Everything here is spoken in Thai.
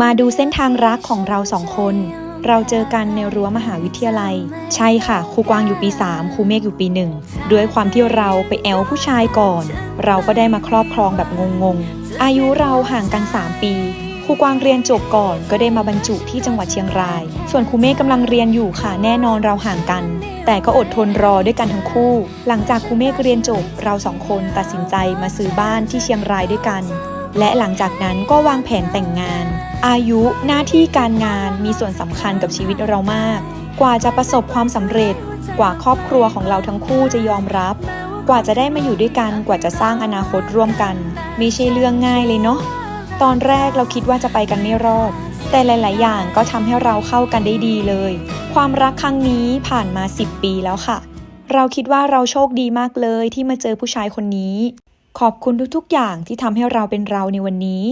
มาดูเส้นทางรักของเราสองคน เราเจอกันในรั้วมหาวิทยาลัย ใช่ค่ะ ครูกวางอยู่ปี 3 ครูเมฆอยู่ปีหนึ่งด้วยความที่เราไปแอลผู้ชายก่อน เราก็ได้มาครอบครองแบบงงๆ อายุเราห่างกัน 3 ปีครูกวางเรียนจบก่อนก็ได้มาบรรจุที่จังหวัดเชียงราย ส่วนครูเมฆกำลังเรียนอยู่ค่ะแน่นอนเราห่างกัน แต่ก็อดทนรอด้วยกันทั้งคู่ หลังจากครูเมฆเรียนจบ เราสองคนตัดสินใจมาซื้อบ้านที่เชียงรายด้วยกัน และหลังจากนั้นก็วางแผนแต่งงาน อายุหน้าที่การงานมีส่วนสำคัญกับชีวิตเรามาก กว่าจะประสบความสำเร็จ กว่าครอบครัวของเราทั้งคู่จะยอมรับ กว่าจะได้มาอยู่ด้วยกันกว่าจะสร้างอนาคตร่วมกัน ไม่ใช่เรื่องง่ายเลยเนาะตอนแรกเราคิดว่าจะไปกันไม่รอด แต่หลาย ๆ อย่างก็ทำให้เราเข้ากันได้ดีเลย ความรักครั้งนี้ผ่านมา 10 ปีแล้วค่ะ เราคิดว่าเราโชคดีมากเลยที่มาเจอผู้ชายคนนี้ ขอบคุณทุกๆ อย่างที่ทำให้เราเป็นเราในวันนี้